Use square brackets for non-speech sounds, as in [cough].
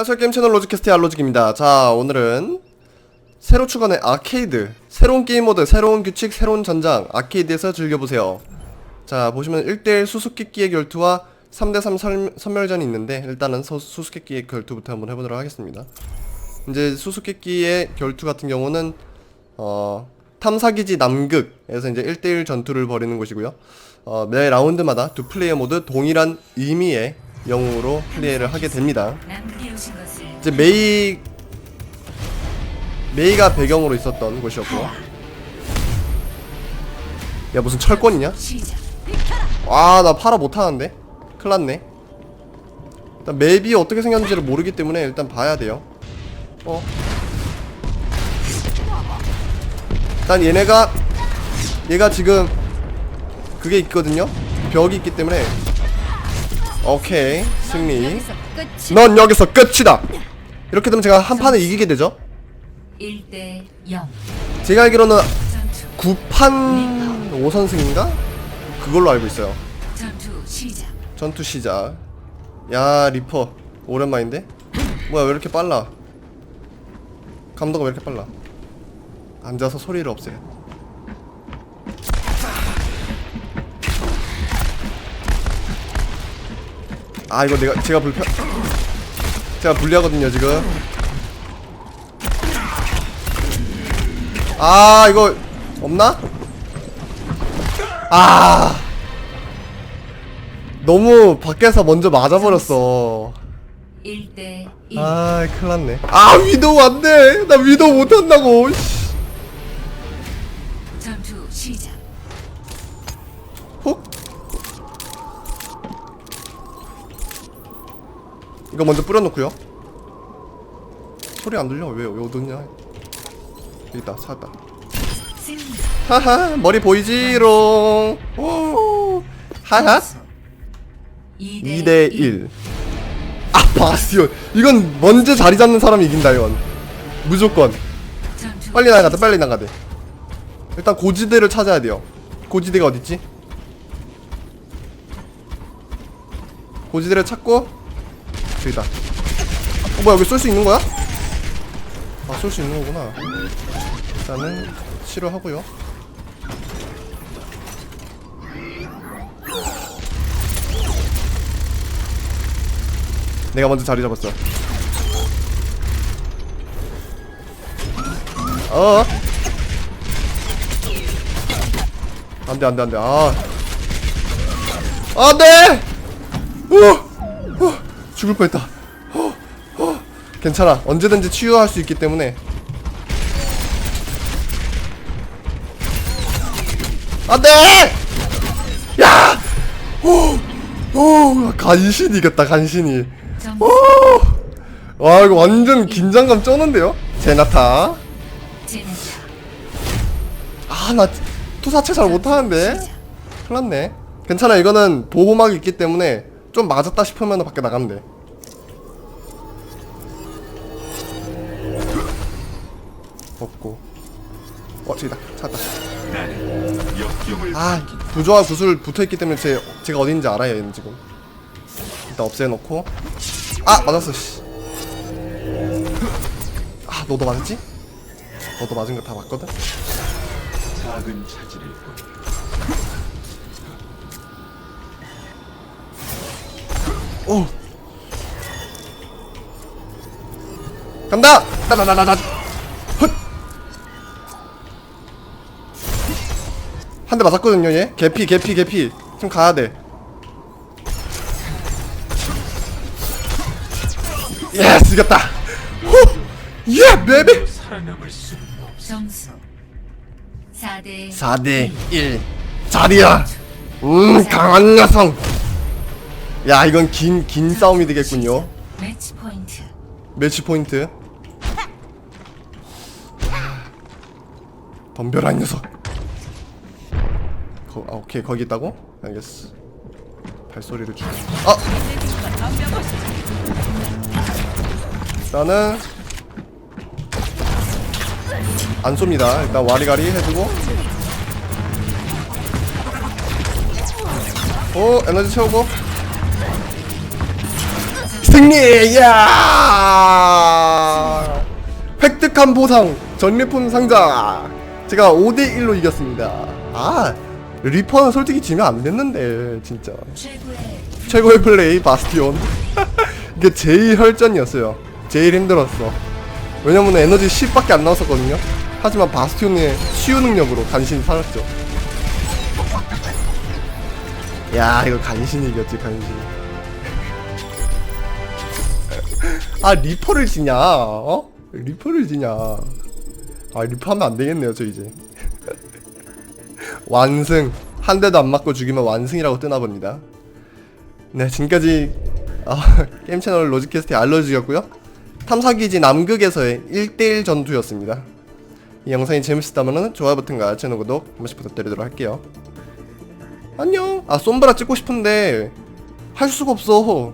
안녕하세요 게임 채널 로직캐스트의 알로직입니다. 자 오늘은 새로 추가된 아케이드 새로운 게임 모드 새로운 규칙 새로운 전장 아케이드에서 즐겨보세요. 자 보시면 1대1 수수께끼의 결투와 3대3 설, 선멸전이 있는데 일단은 서, 수수께끼의 결투부터 한번 해보도록 하겠습니다. 이제 수수께끼의 결투 같은 경우는 어 탐사기지 남극에서 이제 1대1 전투를 벌이는 곳이고요. 어, 매 라운드마다 두 플레이어 모두 동일한 의미의 영웅으로 플레이를 하게 됩니다. 이제 메이 메이가 배경으로 있었던 곳이었고 야 무슨 철권이냐? 와나 팔아 못하는데? 큰일났네. 일단 맵이 어떻게 생겼는지를 모르기 때문에 일단 봐야 돼요. 어? 일단 얘네가 얘가 지금 그게 있거든요. 벽이 있기 때문에 오케이 승리. 넌 여기서 끝이다. 이렇게 되면 제가 한 판을 이기게 되죠? 1대 0. 제가 알기로는 전투. 9판 5선승인가? 그걸로 알고 있어요. 전투 시작. 전투 시작. 야 리퍼. 오랜만인데? 뭐야 왜 이렇게 빨라? 감도가 왜 이렇게 빨라? 앉아서 소리를 없애 아 이거 내가 제가 불편 제가 불리하거든요 지금 아 이거 없나? 아 너무 밖에서 먼저 맞아버렸어. 1대 1. 아, 큰일 났네. 아, 위도우 안 돼! 나 위도우 못한다고! 씨. 전투 시작. 훅? 이거 먼저 뿌려놓고요. 소리 안 들려? 왜, 왜 어딨냐? 있다, 찾았다. 하하, 머리 보이지롱. 오, 하하. 2대 2대 1. 아, 바스티온. 이건 먼저 자리 잡는 사람이 이긴다, 이건. 무조건. 빨리 나가자 빨리 나가야 돼 일단 고지대를 찾아야 돼요 고지대가 어딨지? 고지대를 찾고 저기다 어 뭐야 여기 쏠 수 있는 거야? 아 쏠 수 있는 거구나 일단은 치료하고요 내가 먼저 자리 잡았어 어. 안돼 안돼 안돼 아. 안돼. 어. 어. 죽을 뻔했다. 어. 어. 괜찮아. 언제든지 치유할 수 있기 때문에. 안돼. 야. 오. 오. 간신히 이겼다 간신히. 오. 와 이거 완전 긴장감 쩌는데요? 제나타. 제나타. 아나 투사체 잘 못하는데 큰일났네 괜찮아 이거는 보호막이 있기 때문에 좀 맞았다 싶으면 밖에 나가면 돼 없고 어 저기다 찾았다 아 부조와 구슬 붙어있기 때문에 제, 제가 어딘지 알아요 얘는 지금 일단 없애놓고 아 맞았어 씨. 아 너도 맞았지? 너도 맞은 거 다 맞거든? 작은 차질일 뿐. 오. 간다. 나나나나나. 헛. 한 대 맞았거든요, 얘. 개피, 개피, 개피. 좀 가야 돼. 예스, 이겼다. 후. 예, 베비. 살아남을 수 점수 4대 4대 1. 자리야. 음, 강한 여성. 야, 이건 긴, 긴 싸움이 되겠군요. 매치 포인트. 매치 포인트 덤벼라 이 녀석 거, 아 오케이 거기 있다고? 알겠어 발소리를 주 아! 일단은 안 쏩니다 일단 와리가리 해주고 오 에너지 채우고 이 승리! 야! 획득한 보상 전리품 상자. 제가 5대 1로 이겼습니다. 아, 리퍼는 솔직히 지면 안 됐는데 진짜. 최고의 최고의 플레이 바스티온. [laughs] 이게 제일 혈전이었어요. 제일 힘들었어. 왜냐면 에너지 10밖에 안 나왔었거든요. 하지만 바스티온의 치유 능력으로 간신히 살았죠. 야, 이거 간신히 이겼지, 간신히. 아, 리퍼를 지냐? 어? 리퍼를 지냐? 아, 리퍼 하면 안 되겠네요, 저 이제. [laughs] 완승. 한 대도 안 맞고 죽이면 완승이라고 뜨나 봅니다. 네, 지금까지 아, [laughs] 게임 채널 로직캐스트의 알러지였고요. 탐사기지 남극에서의 1대1 전투였습니다. 이 영상이 재밌었다면 좋아요 버튼과 채널 구독 한 번씩 부탁드리도록 할게요. 안녕. 아, 솜브라 찍고 싶은데 할 수가 없어.